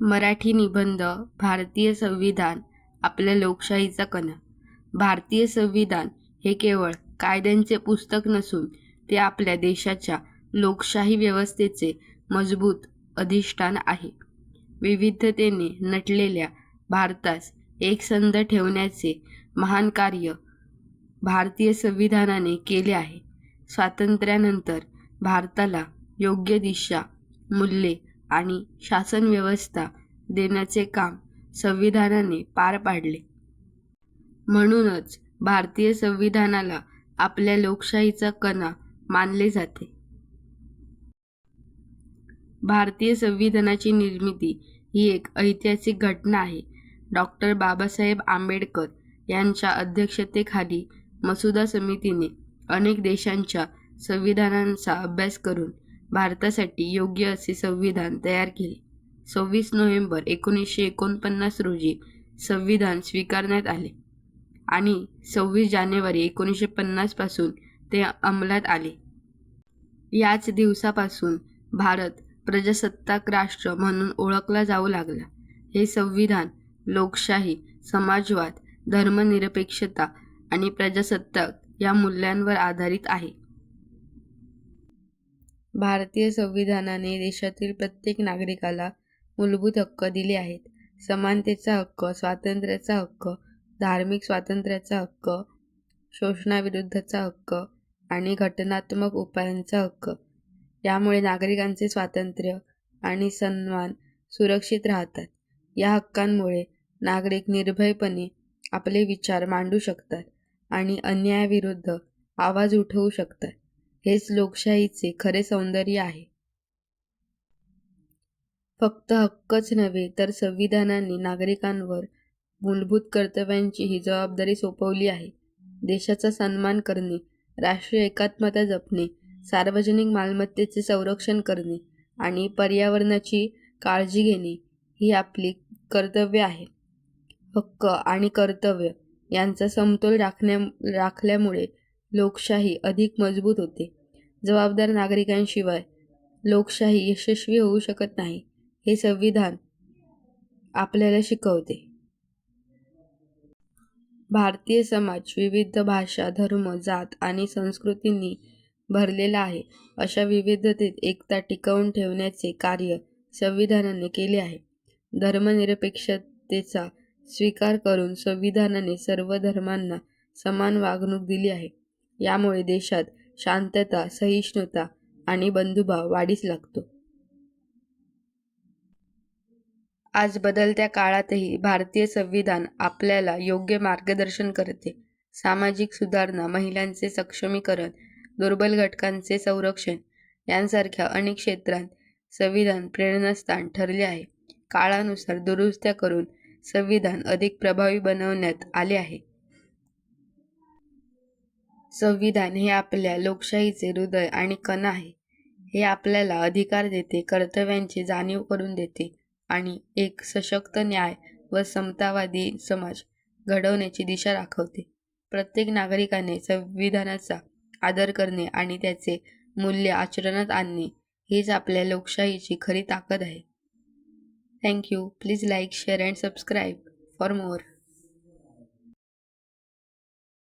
मराठी निबंध भारतीय संविधान आपल्या लोकशाहीचा कणा. भारतीय संविधान हे केवळ कायद्यांचे पुस्तक नसून ते आपल्या देशाच्या लोकशाही व्यवस्थेचे मजबूत अधिष्ठान आहे. विविधतेने नटलेल्या भारतास एकसंध ठेवण्याचे महान कार्य भारतीय संविधानाने केले आहे. स्वातंत्र्यानंतर भारताला योग्य दिशा मूल्ये आणि शासन व्यवस्था देण्याचे काम संविधानाने पार पाडले. म्हणूनच भारतीय संविधानाला आपल्या लोकशाहीचा कणा मानले जाते. भारतीय संविधानाची निर्मिती ही एक ऐतिहासिक घटना आहे. डॉक्टर बाबासाहेब आंबेडकर यांच्या अध्यक्षतेखाली मसुदा समितीने अनेक देशांच्या संविधानांचा अभ्यास करून भारतासाठी योग्य असे संविधान तयार केले. सव्वीस नोव्हेंबर एकोणीसशे एकोणपन्नास रोजी संविधान स्वीकारण्यात आले आणि सव्वीस जानेवारी एकोणीसशे पन्नासपासून ते अंमलात आले. याच दिवसापासून भारत प्रजासत्ताक राष्ट्र म्हणून ओळखला जाऊ लागला. हे संविधान लोकशाही समाजवाद धर्मनिरपेक्षता आणि प्रजासत्ताक या मूल्यांवर आधारित आहे. भारतीय संविधानाने देशातील प्रत्येक नागरिकाला मूलभूत हक्क दिले आहेत. समानतेचा हक्क स्वातंत्र्याचा हक्क धार्मिक स्वातंत्र्याचा हक्क शोषणाविरुद्धचा हक्क आणि घटनात्मक उपायांचा हक्क. यामुळे नागरिकांचे स्वातंत्र्य आणि सन्मान सुरक्षित राहतात. या हक्कांमुळे नागरिक निर्भयपणे आपले विचार मांडू शकतात आणि अन्यायाविरुद्ध आवाज उठवू शकतात. हेच लोकशाहीचे खरे सौंदर्य आहे. फक्त हक्कच नव्हे तर संविधानाने नागरिकांवर मूलभूत कर्तव्यांची ही जबाबदारी सोपवली आहे. देशाचा सन्मान करणे राष्ट्रीय एकात्मता जपणे सार्वजनिक मालमत्तेचे संरक्षण करणे आणि पर्यावरणाची काळजी घेणे ही आपली कर्तव्य आहे. हक्क आणि कर्तव्य यांचा समतोल राखण्या राखल्यामुळे लोकशाही अधिक मजबूत होते. जबाबदार नागरिकांशिवाय लोकशाही यशस्वी होऊ शकत नाही हे संविधान आपल्याला शिकवते. भारतीय समाज विविध भाषा धर्म जात आणि संस्कृतींनी भरलेला आहे. अशा विविधतेत एकता टिकवून ठेवण्याचे कार्य संविधानाने केले आहे. धर्मनिरपेक्षतेचा स्वीकार करून संविधानाने सर्व धर्मांना समान वागणूक दिली आहे. यामुळे देशात शांतता सहिष्णुता आणि बंधुभाव वाढीस लागतो. आज बदलत्या काळातही भारतीय संविधान आपल्याला योग्य मार्गदर्शन करते. सामाजिक सुधारणा महिलांचे सक्षमीकरण दुर्बल घटकांचे संरक्षण यांसारख्या अनेक क्षेत्रांत संविधान प्रेरणास्थान ठरले आहे. काळानुसार दुरुस्त्या करून संविधान अधिक प्रभावी बनवण्यात आले आहे. संविधान हे आपल्या लोकशाहीचे हृदय आणि कण आहे. हे आपल्याला अधिकार देते कर्तव्यांची जाणीव करून देते आणि एक सशक्त न्याय व समतावादी समाज घडवण्याची दिशा दाखवते. प्रत्येक नागरिकाने संविधानाचा आदर करणे आणि त्याचे मूल्य आचरणात आणणे हीच आपल्या लोकशाहीची खरी ताकद आहे. Thank you. Please like share and subscribe for more.